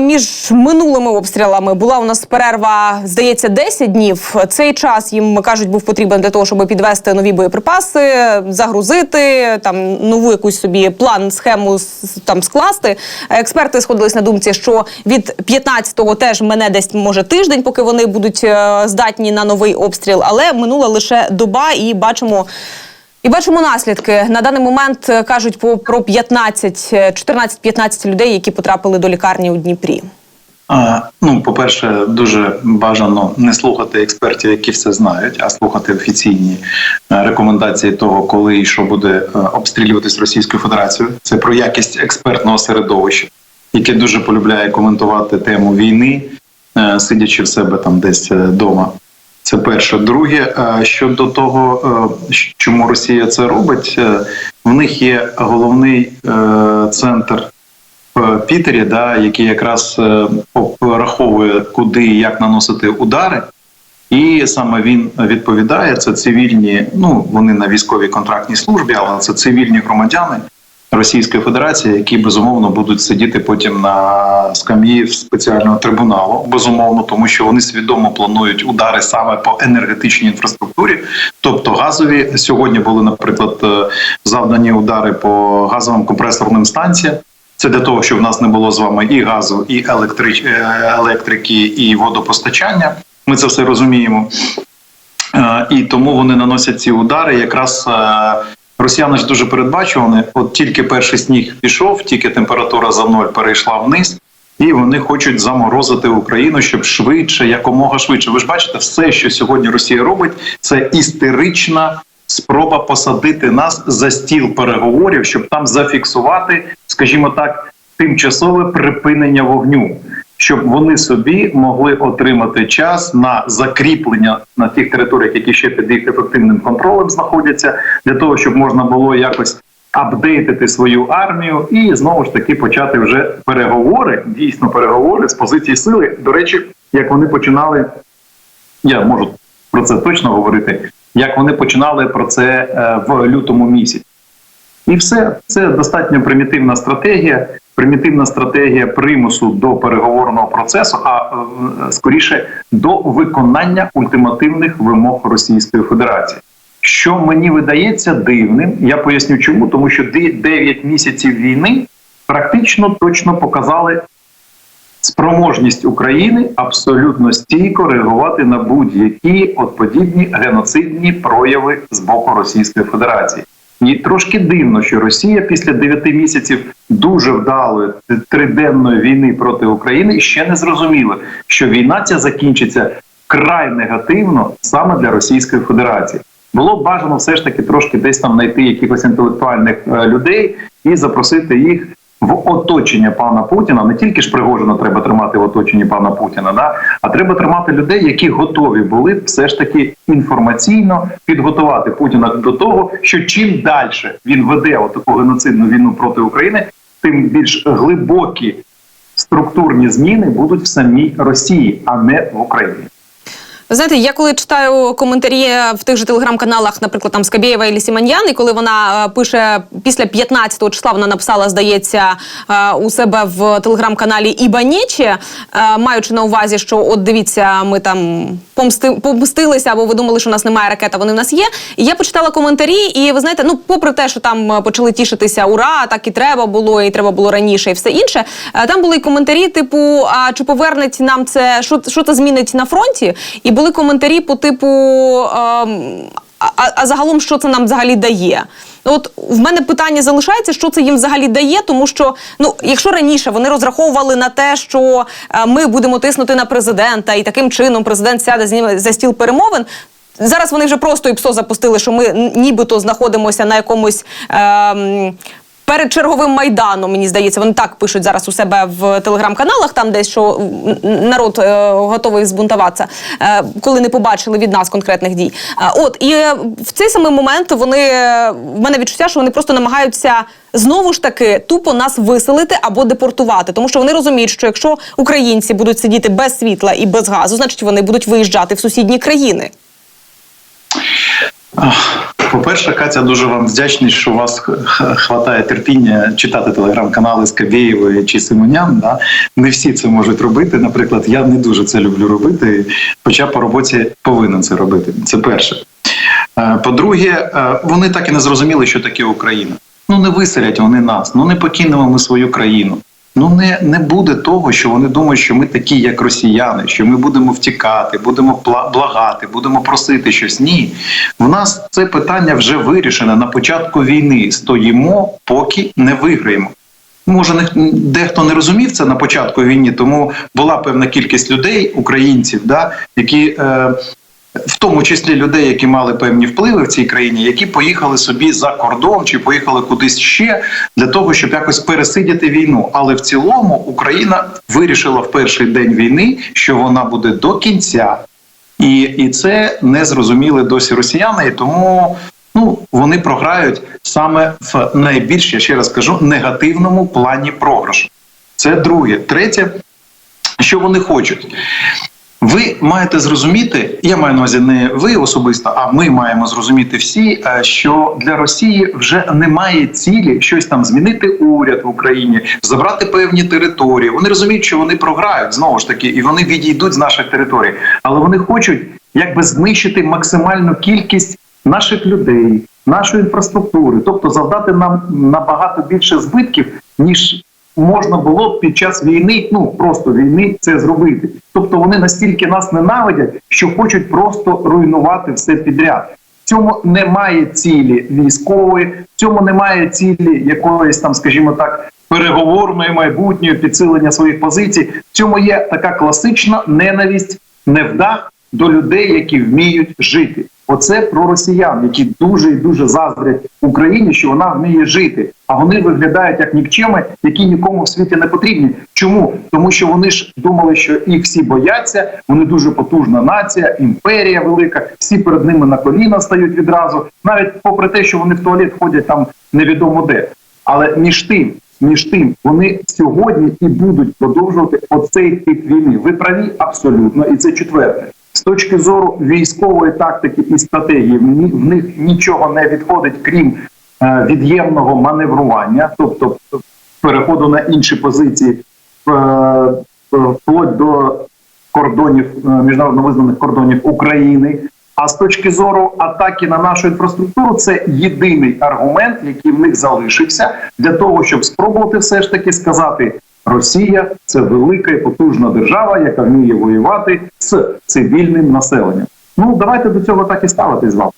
між минулими обстрілами була у нас перерва, здається, 10 днів. Цей час їм кажуть, був потрібен для того, щоб підвести нові боєприпаси, загрузити там нову якусь собі план, схему там скласти. Експерти сходились на думці, що від 15-го теж мене десь може тиждень, поки вони будуть е, здатні на новий обстріл. Але минула лише доба, і бачимо. І бачимо наслідки. На даний момент е, кажуть про 15, е, 14-15 людей, які потрапили до лікарні у Дніпрі. Ну, по-перше, дуже бажано не слухати експертів, які все знають, а слухати офіційні е, рекомендації того, коли і що буде е, обстрілюватись Російською Федерацією. Це про якість експертного середовища, яке дуже полюбляє коментувати тему війни, е, сидячи в себе там десь вдома. Це перше. Друге, е, щодо того, е, чому Росія це робить, е, в них є головний центр в Пітері, да, який якраз пораховує, куди і як наносити удари. І саме він відповідає. Це цивільні, ну вони на військовій контрактній службі, але це цивільні громадяни Російської Федерації, які безумовно будуть сидіти потім на скам'ї спеціального трибуналу. Безумовно, тому що вони свідомо планують удари саме по енергетичній інфраструктурі, тобто газові сьогодні були, наприклад, е, завдані удари по газовим компресорним станціям. Це для того, щоб в нас не було з вами і газу, і електрич... е, електрики, і водопостачання. Ми це все розуміємо. Е, І тому вони наносять ці удари. Якраз росіяни ж дуже передбачувані. От тільки перший сніг пішов, тільки температура за ноль перейшла вниз, і вони хочуть заморозити Україну, щоб швидше, якомога швидше. Ви ж бачите, все, що сьогодні Росія робить, це істерична спроба посадити нас за стіл переговорів, щоб там зафіксувати, скажімо так, тимчасове припинення вогню. Щоб вони собі могли отримати час на закріплення на тих територіях, які ще під їх ефективним контролем знаходяться, для того, щоб можна було якось апдейтити свою армію і знову ж таки почати вже переговори, дійсно переговори з позиції сили. До речі, як вони починали, я можу про це точно говорити, як вони починали про це е, в лютому місяці. І все це достатньо примітивна стратегія, примітивна стратегія примусу до переговорного процесу, а е, скоріше до виконання ультимативних вимог Російської Федерації. Що мені видається дивним, я поясню чому, тому що 9 місяців війни практично точно показали спроможність України абсолютно стійко реагувати на будь-які от подібні геноцидні прояви з боку Російської Федерації. І трошки дивно, що Росія після 9 місяців дуже вдалої триденної війни проти України ще не зрозуміла, що війна ця закінчиться край негативно саме для Російської Федерації. Було б бажано все ж таки трошки десь там знайти якихось інтелектуальних е, людей і запросити їх в оточення пана Путіна. Не тільки ж Пригожина треба тримати в оточенні пана Путіна, да? а треба тримати людей, які готові були все ж таки інформаційно підготувати Путіна до того, що чим далі він веде отаку геноцидну війну проти України, тим більш глибокі структурні зміни будуть в самій Росії, а не в Україні. Ви знаєте, я коли читаю коментарі в тих же телеграм-каналах, наприклад, там Скабєєва і Сіманьян, і коли вона е, пише після 15 числа, вона написала, здається, е, у себе в телеграм-каналі Ібанічі, е, маючи на увазі, що от дивіться, ми там помсти, помстилися, або ви думали, що у нас немає ракет, а вони в нас є. І я почитала коментарі, і ви знаєте, ну, попри те, що там е, почали тішитися, ура, так і треба було, і треба було раніше, і все інше. е, Там були коментарі, типу, а чи повернеть нам це, що, що це змінить на фронті? І були коментарі по типу. ем, а, а загалом, що це нам взагалі дає? Ну, От в мене питання залишається, що це їм взагалі дає, тому що ну, якщо раніше вони розраховували на те, що е, ми будемо тиснути на президента, і таким чином президент сяде з ними за стіл перемовин. Зараз вони вже просто і псо запустили, що ми нібито знаходимося на якомусь. Ем, Перед черговим майданом, мені здається, вони так пишуть зараз у себе в телеграм-каналах, там десь що народ е, готовий збунтуватися, е, коли не побачили від нас конкретних дій. Е, от і е, в цей самий момент вони е, в мене відчуття, що вони просто намагаються знову ж таки тупо нас виселити або депортувати, тому що вони розуміють, що якщо українці будуть сидіти без світла і без газу, значить вони будуть виїжджати в сусідні країни. По-перше, Катя, дуже вам вдячний, що у вас хватає терпіння читати телеграм-канали Скабєєвої чи Симонян. Да? Не всі це можуть робити. Наприклад, я не дуже це люблю робити, хоча по роботі повинен це робити. Це перше. Е, По-друге, е, вони так і не зрозуміли, що таке Україна. Ну не виселять вони нас, ну не покинемо ми свою країну. Ну не, не буде того, що вони думають, що ми такі, як росіяни, що ми будемо втікати, будемо благати, будемо просити щось. Ні, в нас це питання вже вирішене на початку війни. Стоїмо, поки не виграємо. Може, не, дехто не розумів це на початку війни, тому була певна кількість людей, українців, да, які е, в тому числі людей, які мали певні впливи в цій країні, які поїхали собі за кордон чи поїхали кудись ще для того, щоб якось пересидіти війну. Але в цілому Україна вирішила в перший день війни, що вона буде до кінця, і, і це не зрозуміли досі росіяни, і тому. Ну, вони програють саме в найбільш, я ще раз кажу, негативному плані програшу. Це друге. Третє, що вони хочуть. Ви маєте зрозуміти, я маю на увазі не ви особисто, а ми маємо зрозуміти всі, е, що для Росії вже немає цілі щось там змінити уряд в Україні, забрати певні території. Вони розуміють, що вони програють знову ж таки, і вони відійдуть з наших територій, але вони хочуть якби знищити максимальну кількість наших людей, нашої інфраструктури, тобто завдати нам набагато більше збитків, ніж можна було б під час війни, ну просто війни, це зробити. Тобто вони настільки нас ненавидять, що хочуть просто руйнувати все підряд. В цьому немає цілі військової, в цьому немає цілі якоїсь там, скажімо так, переговорної майбутньої підсилення своїх позицій. В цьому є така класична ненависть, невдах до людей, які вміють жити. Оце про росіян, які дуже і дуже заздрять Україні, що вона вміє жити. А вони виглядають як нікчеми, які нікому в світі не потрібні. Чому? Тому що вони ж думали, що їх всі бояться. Вони дуже потужна нація, імперія велика. Всі перед ними на коліна стають відразу, навіть попри те, що вони в туалет ходять там невідомо де. Але між тим, між тим, вони сьогодні і будуть продовжувати оцей тип війни. Ви праві абсолютно, і це четверте. З точки зору військової тактики і стратегії, в них нічого не відходить, крім е, від'ємного маневрування, тобто переходу на інші позиції, е, вплоть до кордонів е, міжнародно визнаних кордонів України. А з точки зору атаки на нашу інфраструктуру, це єдиний аргумент, який в них залишився для того, щоб спробувати все ж таки сказати: Росія це велика і потужна держава, яка вміє воювати з цивільним населенням. Ну давайте до цього так і ставитись з вами.